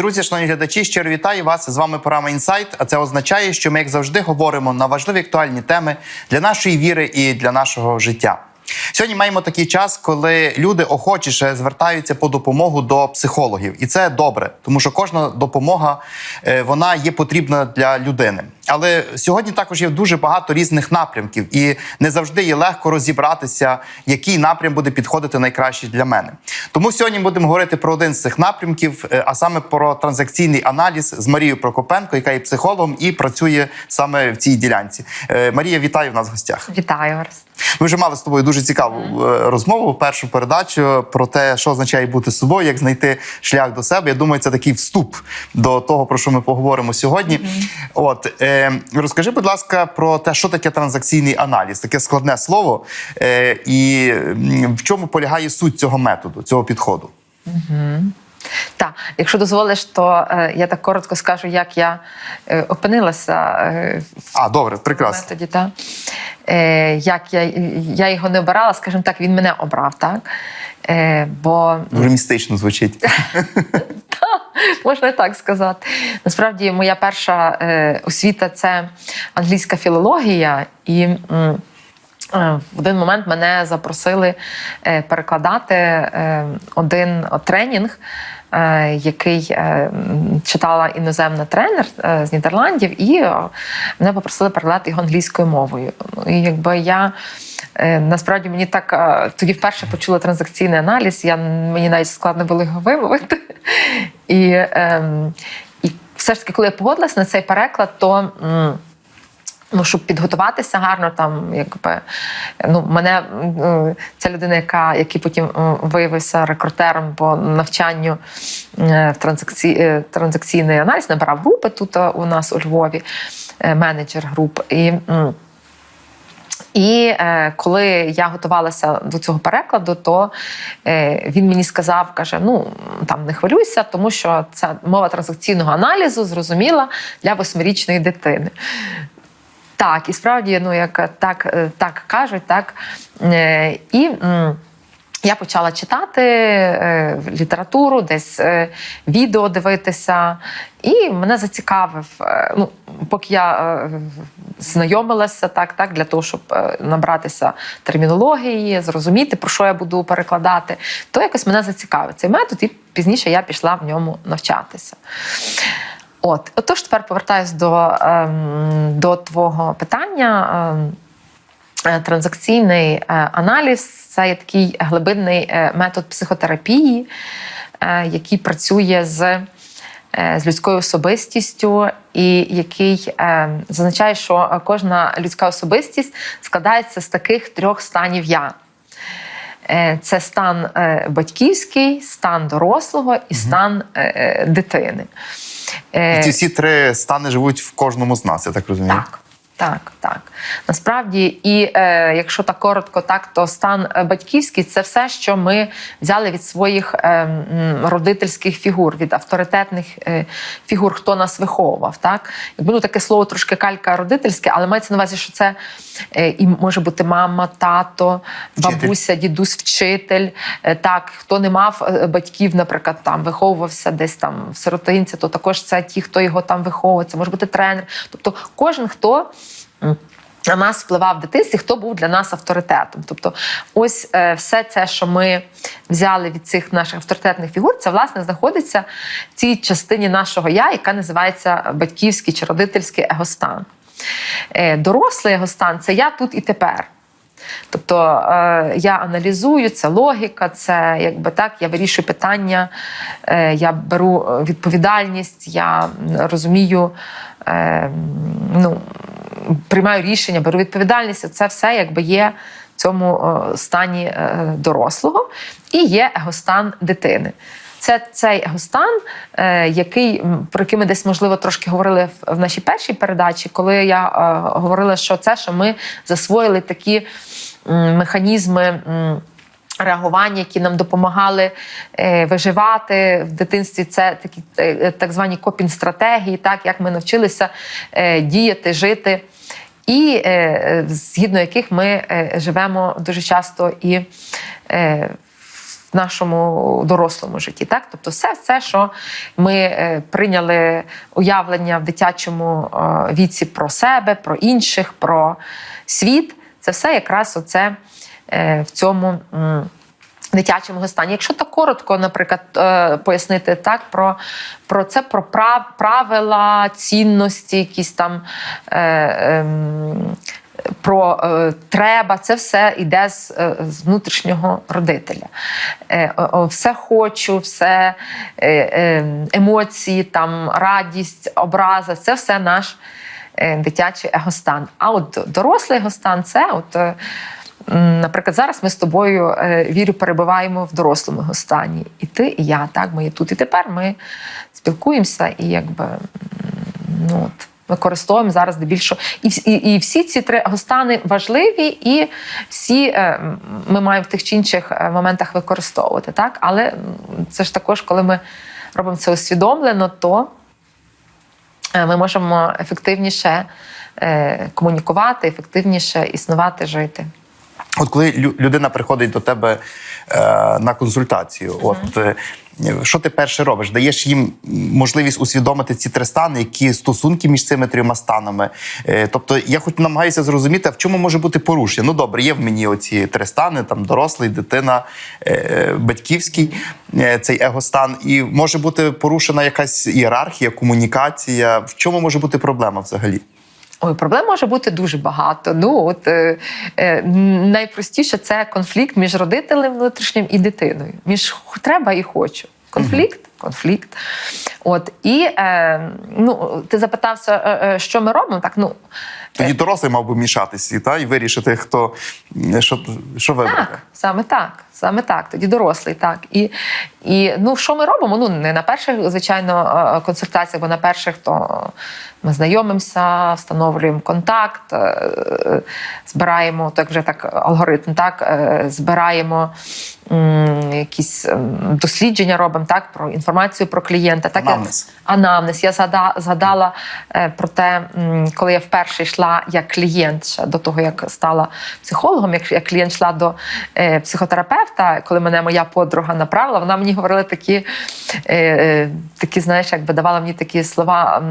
Друзі, шановні глядачі, щиро вітаю вас. З вами програма Інсайт. А це означає, що ми, як завжди, говоримо на важливі актуальні теми для нашої віри і для нашого життя. Сьогодні маємо такий час, коли люди охочіше звертаються по допомогу до психологів, і це добре, тому що кожна допомога е, вона є потрібна для людини. Але сьогодні також є дуже багато різних напрямків, і не завжди є легко розібратися, який напрям буде підходити найкраще для мене. Тому сьогодні будемо говорити про один з цих напрямків, е, а саме про транзакційний аналіз з Марією Прокопенко, яка є психологом і працює саме в цій ділянці. Е, Марія, вітаю в нас в гостях. Вітаю вас. Ми вже мали з тобою дуже цікаву е, розмову, першу передачу про те, що означає бути собою, як знайти шлях до себе. Я думаю, це такий вступ до того, про що ми поговоримо сьогодні. От е, розкажи, будь ласка, про те, що таке транзакційний аналіз, таке складне слово, е, і в чому полягає суть цього методу, цього підходу. Так, якщо дозволиш, то е, я так коротко скажу, як я е, опинилася е, в А, добре, прекрасно. методі. Та? Е, як я, я його не обирала, скажімо так, він мене обрав. Так? Е, бо Дуже містично звучить. Можна так сказати. Насправді, моя перша е, освіта це англійська філологія, і е, в один момент мене запросили е, перекладати один тренінг. Який читала іноземна тренер з Нідерландів, і мене попросили перекладати його англійською мовою. Ну, І якби я насправді мені так е, тоді вперше почула транзакційний аналіз, я мені навіть складно було його вимовити. І, ем, і все ж таки, коли я погодилась на цей переклад, то. Ну, щоб підготуватися гарно, там якби ну мене ця людина, яка який потім виявився рекрутером по навчанню е, в е, транзакційний аналіз, набирав групи тут е, у нас у Львові, е, менеджер груп. І і е, коли я готувалася до цього перекладу, то е, він мені сказав, каже: ну там не хвилюйся, тому що це мова транзакційного аналізу зрозуміла для восьмирічної дитини. Так, і справді, ну як так, е, так кажуть, так. Е, і м, я почала читати е, літературу, десь е, відео дивитися, і мене зацікавив. е, ну, поки я знайомилася, так, так, для того, щоб набратися термінології, зрозуміти, про що я буду перекладати, то якось мене зацікавив цей метод, і пізніше я пішла в ньому навчатися. От, отож, тепер повертаюсь до, ем, до твого питання. Ем, Транзакційний е, аналіз це є такий глибинний е, метод психотерапії, е, який працює з, е, з людською особистістю, і який е, зазначає, що кожна людська особистість складається з таких трьох станів я. Е, Це стан е, батьківський, стан дорослого і стан е, е, дитини. Е, І ці всі три стани живуть в кожному з нас, я так розумію. так, так, так. Насправді, і е, якщо так коротко, так то стан е, батьківський це все, що ми взяли від своїх е, родительських фігур, від авторитетних е, фігур, хто нас виховував. Так, якби ну таке слово трошки калька родительське, але мається на увазі, що це е, і може бути мама, тато, бабуся, дідусь, вчитель. Е, так, хто не мав е, батьків, наприклад, там виховувався десь там в сиротинці, то також це ті, хто його там виховує. Це може бути тренер. Тобто, кожен хто. На нас впливав в дитинстві, хто був для нас авторитетом. Тобто, ось е, все це, що ми взяли від цих наших авторитетних фігур, це власне знаходиться в цій частині нашого я, яка називається батьківський чи родительський егостан. Е, дорослий егостан це я тут і тепер. Тобто е, я аналізую, це логіка, це якби так, я вирішую питання, я беру відповідальність, я розумію, ну, приймаю рішення, беру відповідальність. Це все якби є в цьому е, стані е, дорослого і є егостан дитини. Це цей егостан, е, який про який ми десь можливо трошки говорили в, нашій першій передачі, коли я говорила, що це, що ми засвоїли такі механізми. Реагування, які нам допомагали е, виживати в дитинстві, це такі е, так звані копінг-стратегії, так як ми навчилися е, діяти, жити, і е, згідно яких ми е, живемо дуже часто і е, в нашому дорослому житті. Так? Тобто, все, все, що ми е, прийняли уявлення в дитячому е, віці про себе, про інших, про світ, це все якраз оце е, в цьому. Дитячому стані. Якщо так коротко, наприклад, е, пояснити так про, про це, про правила, цінності, якісь там е, ем, про е, треба, це все йде з, е, з внутрішнього родителя. Е, все хочу, все е, е, емоції, там, радість, образа це все наш е, дитячий егостан. А от дорослий егостан це от. Наприклад, зараз ми з тобою е, вірю, перебуваємо в дорослому стані. І ти, і я, так, ми є тут. І тепер ми спілкуємося і якби ну, от, використовуємо зараз здебільшого. І, і, і всі ці три стани важливі, і всі е, ми маємо в тих чи інших е, моментах використовувати. Так? Але це ж також, коли ми робимо це усвідомлено, то ми можемо ефективніше комунікувати, ефективніше існувати, жити. От коли лю- людина приходить до тебе е, на консультацію, от е, що ти перше робиш? Даєш їм можливість усвідомити ці три стани, які стосунки між цими трьома станами. Е, тобто, я хоч намагаюся зрозуміти, а в чому може бути порушення. Ну добре, є в мені оці три стани: там дорослий, дитина, е, батьківський е, цей егостан. І може бути порушена якась ієрархія, комунікація. В чому може бути проблема взагалі? Ой, проблем може бути дуже багато. Ну от е, е, найпростіше це конфлікт між родителем внутрішнім і дитиною. Між треба і хочу. Конфлікт, конфлікт. От і е, ну, ти запитався, е, е, що ми робимо? Так, ну Тоді дорослий мав би мішатися та, і вирішити, хто що, що вибрати. Так, саме так, саме так. Тоді дорослий, так. І, і ну, що ми робимо? Ну, не на перших, звичайно, е, консультаціях, бо на перших то ми знайомимося, встановлюємо контакт, е, збираємо, так вже так алгоритм, так, е, збираємо якісь ем, дослідження робимо так, про інформацію про клієнта. Так, я- Анамнез. анамнез. Я згада- згадала е, про те, коли я вперше йшла як клієнт ще до того, як стала психологом, як, як клієнт йшла до е, психотерапевта, коли мене моя подруга направила, вона мені говорила такі, е, такі знаєш, якби давала мені такі слова.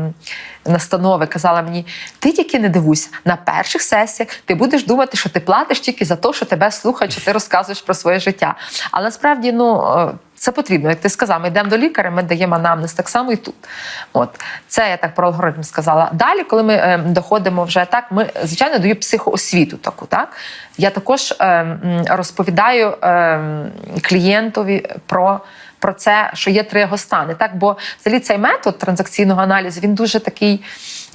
Настанови казала мені: ти тільки не дивуйся, на перших сесіях ти будеш думати, що ти платиш тільки за те, що тебе слухають, що ти розказуєш про своє життя. Але насправді, ну е, це потрібно. Як ти сказав, ми йдемо до лікаря, ми даємо анамнез, так само і тут. От це я так про алгоритм сказала. Далі, коли ми е, доходимо вже так, ми звичайно даю психоосвіту таку. Так я також е, розповідаю е, клієнтові про. Про це, що є три його стани, так бо взагалі цей метод транзакційного аналізу він дуже такий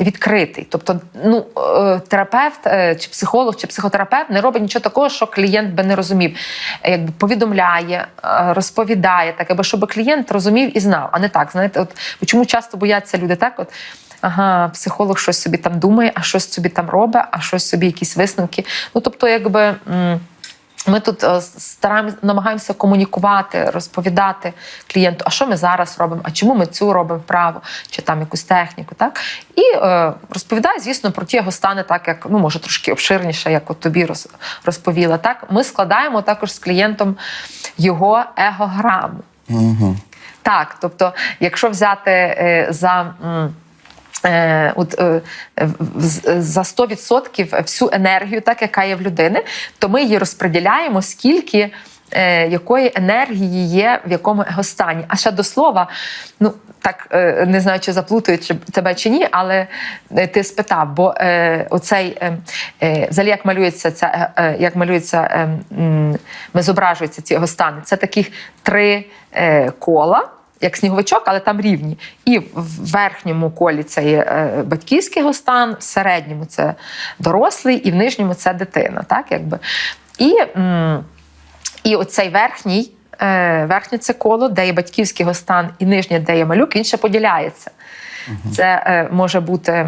відкритий. Тобто, ну е, терапевт е, чи психолог, чи психотерапевт не робить нічого такого, що клієнт би не розумів. Якби повідомляє, е, розповідає, так аби щоб клієнт розумів і знав, а не так. Знаєте, от чому часто бояться люди так, от. Ага, психолог щось собі там думає, а щось собі там робить, а щось собі якісь висновки. Ну тобто, якби. Ми тут е, стараємося намагаємося комунікувати, розповідати клієнту, а що ми зараз робимо, а чому ми цю робимо вправо, чи там якусь техніку, так і е, розповідаю, звісно, про ті його стани, так як ну може трошки обширніше, як от тобі розповіла. Так, ми складаємо також з клієнтом його егограму. Угу. Так, тобто, якщо взяти е, за. м, Е, от, е, за 100% всю енергію, так яка є в людини, то ми її розподіляємо, скільки е, якої енергії є в якому егостані. А ще до слова, ну так не знаю, чи заплутають чи- тебе чи ні, але ти спитав, бо оцей взагалі як малюється ця, як малюється, е, м, ми зображуються ці егостани. Це таких три кола як сніговичок, але там рівні. І в верхньому колі це є е, батьківський гостан, в середньому це дорослий, і в нижньому це дитина. Так, якби. І, і оцей верхній, е, верхнє це коло, де є батьківський гостан, і нижнє, де є малюк, він ще поділяється. Це е, може бути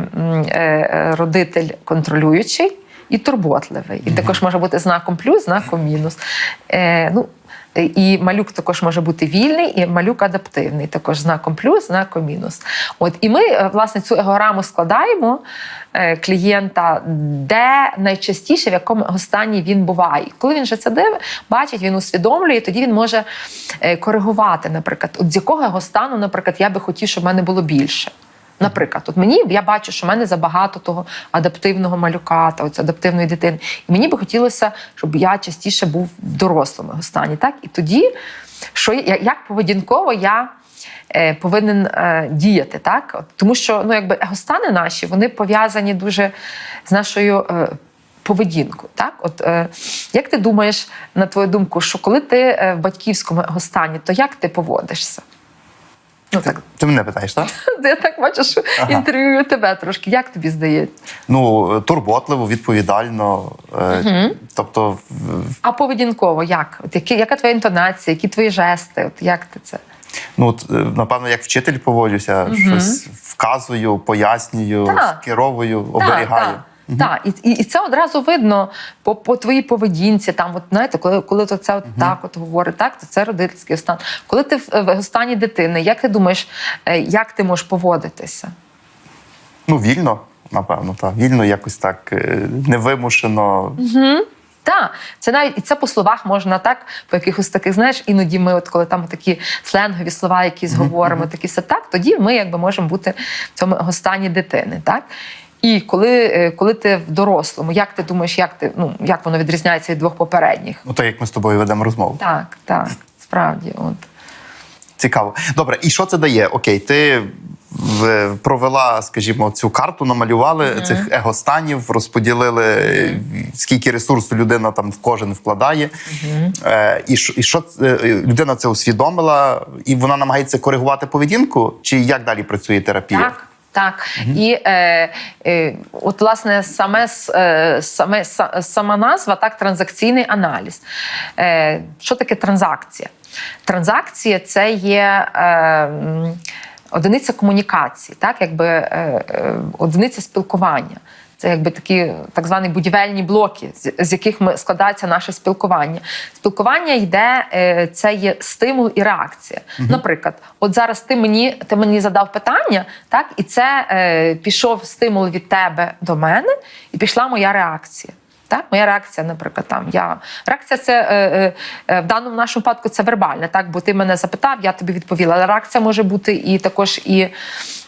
родитель контролюючий і турботливий. І також може бути знаком плюс, знаком мінус. Е, ну, І малюк також може бути вільний, і малюк адаптивний, також знаком плюс, знаком мінус. От і ми е, власне цю егограму складаємо е, клієнта, де найчастіше в якому стані він буває. Коли він вже це див, бачить, він усвідомлює, тоді він може е, коригувати, наприклад, от з якого його стану, наприклад, я би хотів, щоб в мене було більше. Наприклад, от мені я бачу, що в мене забагато того адаптивного малюка та ось адаптивної дитини. І мені би хотілося, щоб я частіше був в дорослому стані. Так? І тоді, що я- як поведінково я е, повинен е, діяти, так? От, Тому що ну, якби егостани наші вони пов'язані дуже з нашою. Е, Поведінку, так, от е, як ти думаєш, на твою думку, що коли ти е, в батьківському егостані, то як ти поводишся? Ну так, Ти мене питаєш, так? я так бачу, що Ага. інтерв'юю тебе трошки. Як тобі здається? Ну, турботливо, відповідально. Е, Тобто, А поведінково як? От які, яка твоя інтонація, які твої жести? От як ти це? ну, от, е, напевно, як вчитель поводжуся, щось вказую, пояснюю, Так. скеровую, оберігаю. Так, так. І, і, і це одразу видно по, по твоїй поведінці. Там, от знаєте, коли, коли то це от так от говорить, так, то це родительський стан. Коли ти в, стані дитини, як ти думаєш, е, як ти можеш поводитися? Ну, вільно, напевно, так. Вільно, якось так е, невимушено. Так, це навіть і це по словах можна так, по якихось таких, знаєш, іноді ми, от коли там такі сленгові слова, якісь говоримо, такі все так, тоді ми якби можемо бути в цьому стані дитини. Так? І коли, е, коли ти в дорослому, як ти думаєш, як ти ну як воно відрізняється від двох попередніх? Ну, так як ми з тобою ведемо розмову. Так, так, справді, от. Цікаво. Добре, і що це дає? Окей, ти провела, скажімо, цю карту, намалювали цих егостанів, розподілили, е, скільки ресурсу людина там в кожен вкладає. І що, і що е, людина це усвідомила, і вона намагається коригувати поведінку? Чи як далі працює терапія? Так. Так, і е, е, от власне саме, е, саме сама назва так транзакційний аналіз. Е, що таке транзакція? Транзакція це є е, одиниця комунікації, так, якби е, е, одиниця спілкування. Це якби такі так звані будівельні блоки, з, яких ми складається наше спілкування. Спілкування йде, е, це є стимул і реакція. Наприклад, от зараз ти мені ти мені задав питання, так, і це е, пішов стимул від тебе до мене, і пішла моя реакція. Так, моя реакція, наприклад, там я реакція це е, е, е, в даному нашому випадку це вербальна, так бо ти мене запитав, я тобі відповіла. Але реакція може бути і також і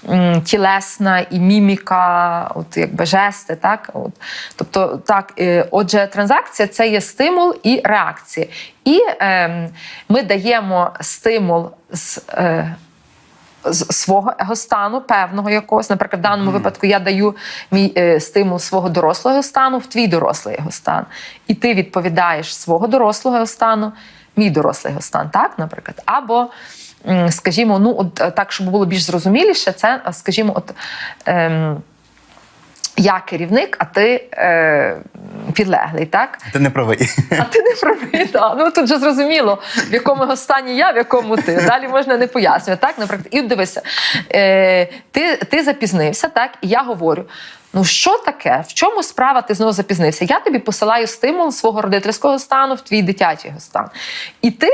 м, тілесна, і міміка, от якби жести, так от. Тобто, так, е, отже, транзакція це є стимул і реакція. І е, ми даємо стимул з. Е, свого егостану, певного якогось. Наприклад, в даному випадку я даю мій е, стимул свого дорослого стану в твій дорослий егостан. І ти відповідаєш свого дорослого стану, мій дорослий егостан, так, наприклад. Або, скажімо, ну, от е, так, щоб було більш зрозуміліше, це, е, скажімо, от. Ем, я керівник, а ти е, підлеглий, так? Ти не правий. А ти не правий, так. Ну тут же зрозуміло, в якому стані я, в якому ти. Далі можна не пояснювати. Так, наприклад, і дивися, е, ти, ти запізнився, так, і я говорю. Ну, що таке? В чому справа ти знову запізнився? Я тобі посилаю стимул свого родительського стану в твій дитячий стан. І ти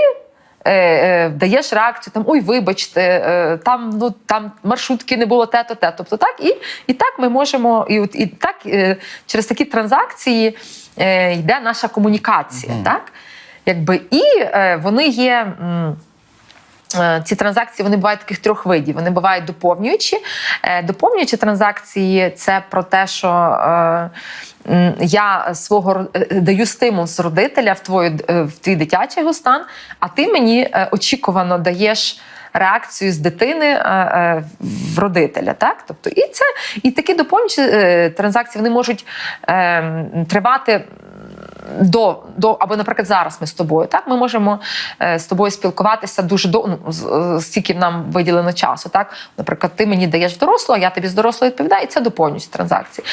е, е, даєш реакцію, там ой, вибачте, е, там ну там маршрутки не було те-то, те. Тобто так, і, і так ми можемо, і, от, і так е, через такі транзакції е, йде наша комунікація. Так? Якби, і е, вони є. м, Ці транзакції вони бувають таких трьох видів. Вони бувають доповнюючі. Е, Доповнюючі транзакції це про те, що е, я свого е, даю стимул з родителя в твою е, в твій дитячий стан, а ти мені е, очікувано даєш. Реакцію з дитини е, е, в родителя, так тобто, і це і такі доповнюючі е, транзакції вони можуть е, тривати до, до або, наприклад, зараз ми з тобою. Так, ми можемо е, з тобою спілкуватися дуже до ну, е, стільки нам виділено часу. Так, наприклад, ти мені даєш дорослого, я тобі з дорослого відповідаю, і це доповнюючі транзакції.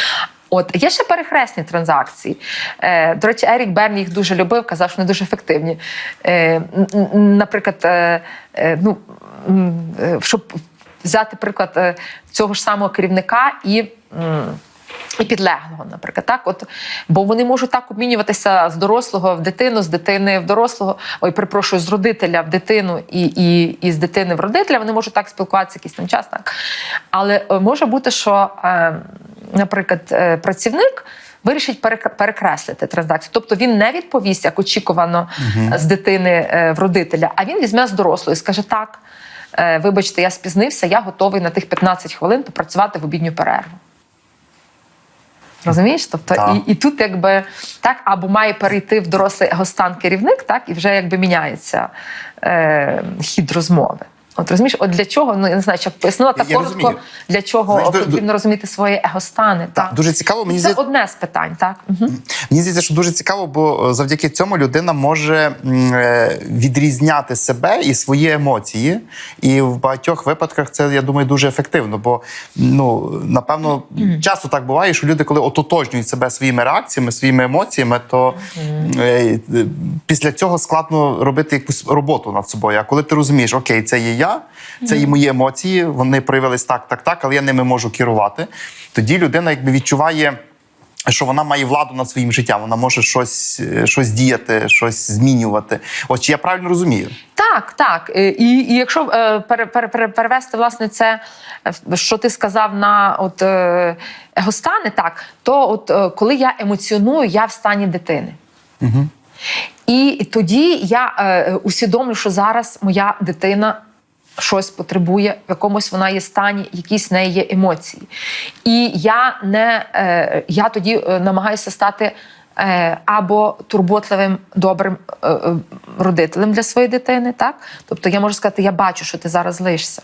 От є ще перехресні транзакції. Е, до речі, Ерік Берн їх дуже любив, казав, що вони дуже ефективні. Е, наприклад, е, е, ну, щоб взяти приклад цього ж самого керівника і. І підлеглого, наприклад, так, от бо вони можуть так обмінюватися з дорослого в дитину, з дитини в дорослого, ой, перепрошую, з родителя в дитину і, і, і з дитини в родителя. Вони можуть так спілкуватися якийсь там час, так. Але е, може бути, що, е, наприклад, е, працівник. Вирішить перек- перекреслити транзакцію. Тобто він не відповість, як очікувано з дитини в родителя, а він візьме з дорослої і скаже: так, вибачте, я спізнився, я готовий на тих 15 хвилин попрацювати в обідню перерву. Розумієш? Тобто, Так. і, і тут якби так, або має перейти в дорослий егостан керівник, так, і вже якби міняється е, хід розмови. От розумієш, от для чого, ну я не знаю, як пояснила так Я коротко, розумію. для чого Знаєш, потрібно розуміти свої егостани. Так, Дуже цікаво, мені Це здається, одне з питань, так. Угу. Мені здається, що дуже цікаво, бо е, завдяки цьому людина може е, відрізняти себе і свої емоції. І в багатьох випадках це, я думаю, дуже ефективно. Бо ну напевно часто так буває, що люди, коли ототожнюють себе своїми реакціями, своїми емоціями, то е, після цього складно робити якусь роботу над собою. А коли ти розумієш, окей, це є я, це є мої емоції, вони проявились так, так, так, але я ними можу керувати. Тоді людина якби відчуває що вона має владу над своїм життям, вона може щось, е, щось діяти, щось змінювати. От чи я правильно розумію? Так, так. Е, І, і якщо пере, пере, перевести власне це, е, що ти сказав на от, егостани, так, то от коли я емоціоную, я в стані дитини. Угу. І тоді я е, усвідомлю, що зараз моя дитина. Щось потребує, в якомусь вона є стані, якісь в неї є емоції. І я не е, я тоді е, намагаюся стати е, або турботливим, добрим е, родителем для своєї дитини. Так? Тобто я можу сказати, я бачу, що ти зараз злишся.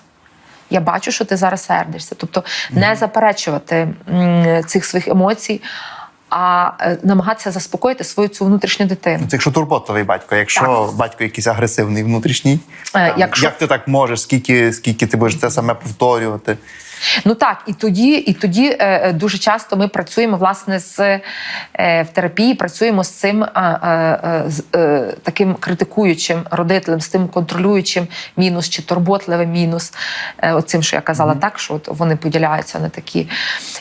Я бачу, що ти зараз сердишся. Тобто не заперечувати м, цих своїх емоцій, а е, намагатися заспокоїти свою цю внутрішню дитину. Це якщо турботовий батько, якщо батько якийсь агресивний внутрішній, Е, там, якщо- як ти так можеш, скільки, скільки ти будеш це саме повторювати? Ну так, і тоді, і тоді е, е, дуже часто ми працюємо власне з е, в терапії, працюємо з цим е, е, е, е, таким критикуючим родителем, з тим контролюючим мінус чи турботливим мінус. Е, оцим, що я казала, так що от вони поділяються на такі.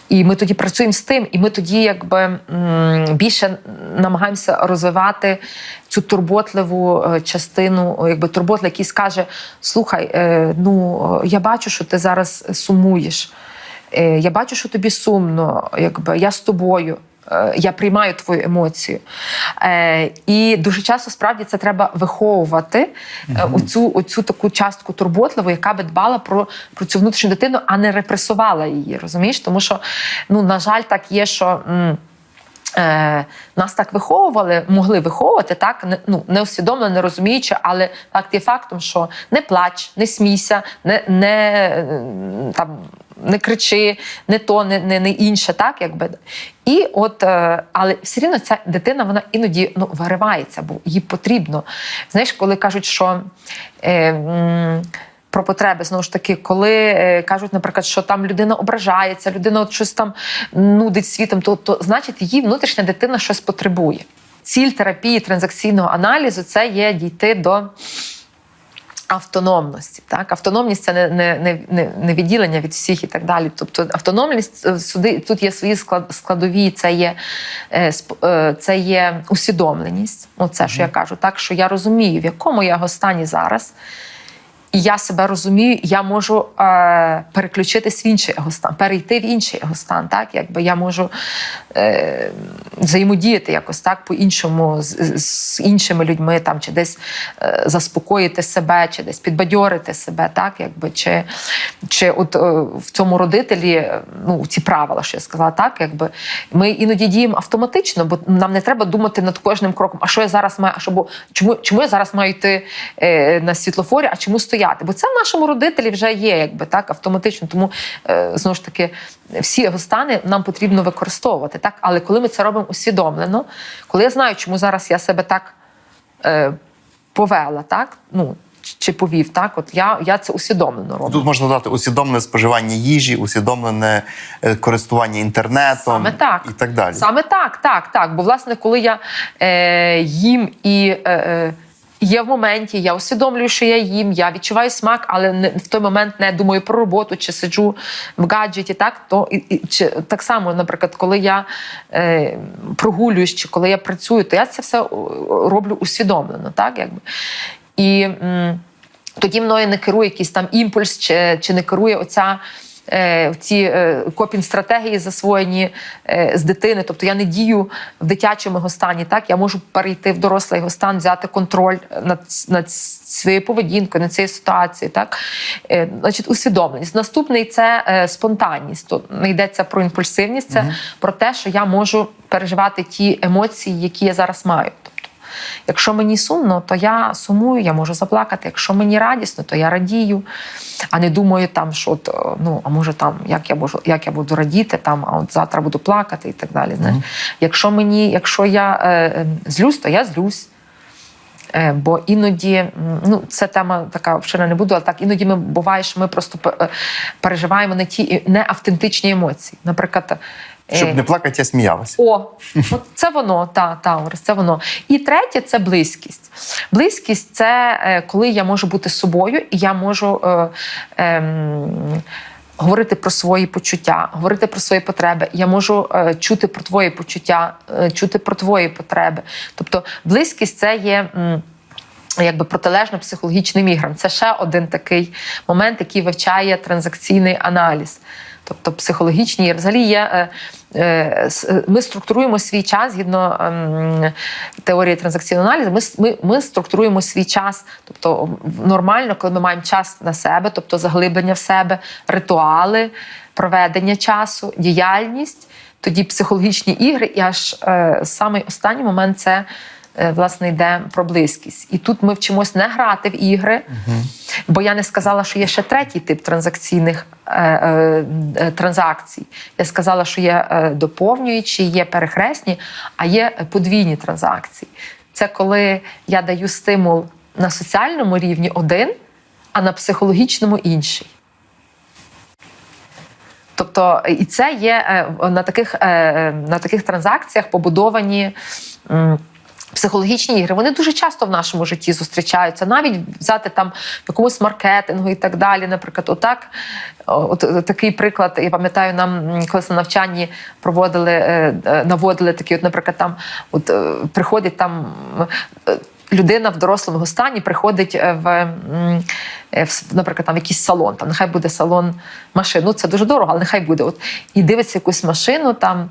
І ми тоді працюємо з тим, і ми тоді якби більше намагаємося розвивати цю турботливу е, частину, якби турботливий, який скаже: слухай, е, ну я бачу, що ти зараз сумуєш. Е, Я бачу, що тобі сумно, якби я з тобою. е, Я приймаю твою емоцію. Е, і дуже часто справді це треба виховувати е, оцю, оцю таку частку турботливу, яка би дбала про, про цю внутрішню дитину, а не репресувала її. Розумієш? Тому що, ну, на жаль, так є, що. м, Е, нас так виховували, могли виховувати, так ну, не усвідомлено, не розуміючи, але факт є фактом, що не плач, не смійся, не, не, там, не кричи, не то, не, не, не інше, так якби. І от, е, але все рівно ця дитина вона іноді ну, виривається, бо їй потрібно. Знаєш, коли кажуть, що. Е, про потреби знову ж таки, коли е, кажуть, наприклад, що там людина ображається, людина от щось там нудить світом, то, то значить її внутрішня дитина щось потребує. Ціль терапії транзакційного аналізу це є дійти до. Автономності, так автономність це не, не, не, не, відділення від всіх і так далі. Тобто автономність е, сюди тут є свої склад, складові, це є, е, це є усвідомленість. Оце, що я кажу, так що я розумію, в якому я його стані зараз. І я себе розумію, я можу е, переключитись в інший егостан, перейти в інший егостан, так якби я можу е, взаємодіяти якось так по-іншому з, з іншими людьми, там чи десь е, заспокоїти себе, чи десь підбадьорити себе, так якби чи, чи от е, в цьому родителі е, ну ці правила, що я сказала, так якби ми іноді діємо автоматично, бо нам не треба думати над кожним кроком. А що я зараз маю? А що бо чому, чому я зараз маю йти е, на світлофорі, а чому стояти? Бо це в нашому родителі вже є, якби так автоматично. Тому е, знову ж таки всі його стани нам потрібно використовувати. Так, але коли ми це робимо усвідомлено, коли я знаю, чому зараз я себе так е, повела, так ну чи повів, так от я, я це усвідомлено роблю. Тут можна додати усвідомлене споживання їжі, усвідомлене е, користування інтернетом Саме так. і так далі. Саме так, так, так. Бо, власне, коли я е, їм і. Е, е, Є в моменті, я усвідомлюю, що я їм, я відчуваю смак, але не, в той момент не думаю про роботу чи сиджу в гаджеті. Так то і, і, чи, так само, наприклад, коли я е, прогулююсь, чи коли я працюю, то я це все роблю усвідомлено, так якби. І м, тоді мною не керує якийсь там імпульс, чи, чи не керує оця. Е, Ці е, копінг-стратегії засвоєні е, з дитини, тобто я не дію в дитячому його стані. Так я можу перейти в дорослий його стан, взяти контроль над, над своєю поведінкою, над цією ситуацією. Так, значить, усвідомленість. Наступний це спонтанність. Тут не йдеться про імпульсивність, це про те, що я можу переживати ті емоції, які я зараз маю. Якщо мені сумно, то я сумую, я можу заплакати. Якщо мені радісно, то я радію, а не думаю там, що от, е, ну а може там як я можу, як я буду радіти, там а от завтра буду плакати і так далі. Знаєш. Якщо мені, якщо я е, е, злюсь, то я злюсь. Е, Бо іноді, ну це тема така вчора не буду, але так іноді ми буває, що ми просто переживаємо не ті не автентичні емоції. Наприклад, Щоб не плакати, я сміялася. о, от це воно, та, та, це воно. І третє це близькість. Близькість це е, коли я можу бути собою, і я можу. Е, ем, Говорити про свої почуття, говорити про свої потреби. Я можу е, чути про твої почуття, е, чути про твої потреби. Тобто, близькість це є м, якби протилежно психологічним іграм. Це ще один такий момент, який вивчає транзакційний аналіз. Тобто психологічні взагалі є. е, е, е, Ми структуруємо свій час згідно ем, теорії транзакційного аналізу. Ми, ми, ми структуруємо свій час, тобто нормально, коли ми маємо час на себе, тобто заглиблення в себе, ритуали, проведення часу, діяльність, тоді психологічні ігри, і аж самий останній момент це власне йде про близькість. І тут ми вчимось не грати в ігри, бо я не сказала, що є ще третій тип транзакційних е, е, е, транзакцій. Я сказала, що є е, доповнюючі, є перехресні, а є подвійні транзакції. Це коли я даю стимул на соціальному рівні один, а на психологічному інший. Тобто, і це є е, на таких, е, е, на таких транзакціях побудовані. Психологічні ігри вони дуже часто в нашому житті зустрічаються, навіть взяти там якомусь маркетингу і так далі. Наприклад, отак, от, от такий приклад. Я пам'ятаю, нам колись на навчанні проводили, е, е, наводили такі, от, наприклад, там от е, приходить там. е, Людина в дорослому стані приходить е, в, е, в, наприклад, там якийсь салон, там нехай буде салон машин. Ну це дуже дорого, але нехай буде. От і дивиться якусь машину там,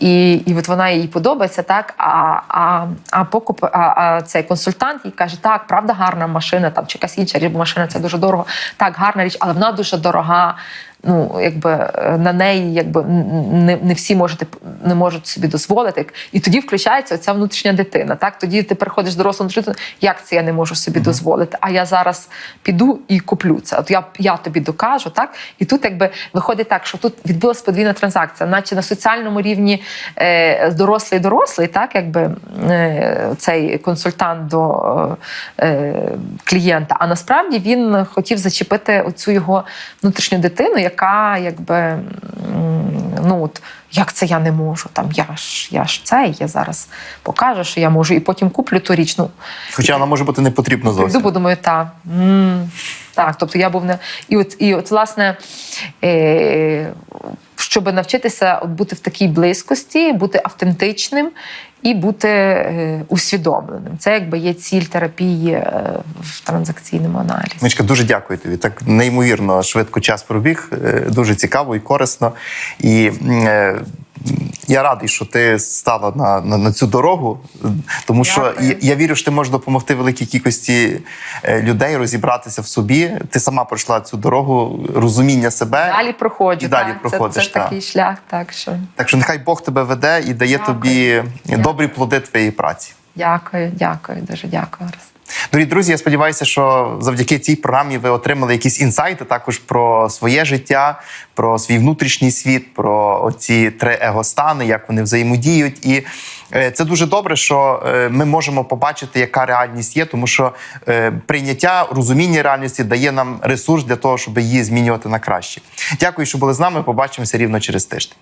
і, і от вона їй подобається, так. А, а, а покуп, а, а цей консультант їй каже: так, правда, гарна машина, там чи якась інша річ, машина це дуже дорого. Так, гарна річ, але вона дуже дорога. Ну, якби е, на неї якби не, не всі можете не можуть собі дозволити. І тоді включається оця внутрішня дитина. Так тоді ти приходиш дорослим жити. Як це я не можу собі дозволити? А я зараз піду і куплю це. От я я тобі докажу, так і тут якби виходить так, що тут відбулася подвійна транзакція, наче на соціальному рівні е, дорослий дорослий, так якби е, цей консультант до е, клієнта. А насправді він хотів зачепити оцю його внутрішню дитину, яка якби ну от. Як це я не можу? Там я ж я ж цей, я зараз покажу, що я можу, і потім куплю ту річ. Ну Хоча вона може бути не потрібна зовсім. подумаю, так. м, Так, тобто я був не. І от, і от власне, е, щоб навчитися от бути в такій близькості, бути автентичним і бути е, усвідомленим. Це якби є ціль терапії е, в транзакційному аналізі. Мичка, дуже дякую тобі. Так неймовірно швидко час пробіг, е, дуже цікаво і корисно. І я радий, що ти стала на, на, на цю дорогу, тому що я, я вірю, що ти можеш допомогти великій кількості е, людей розібратися в собі. Ти сама пройшла цю дорогу розуміння себе. Далі проходжу. І далі так. проходиш, Це, це так. такий шлях, так що Так що нехай Бог тебе веде і дає Дякую. тобі Дякую. добрі плоди твоєї праці. дякую, дякую, дуже дякую. Дорогі друзі, я сподіваюся, що завдяки цій програмі ви отримали якісь інсайти також про своє життя, про свій внутрішній світ, про оці три егостани, як вони взаємодіють. І е, це дуже добре, що е, ми можемо побачити, яка реальність є, тому що е, прийняття, розуміння реальності дає нам ресурс для того, щоб її змінювати на краще. Дякую, що були з нами. Побачимося рівно через тиждень.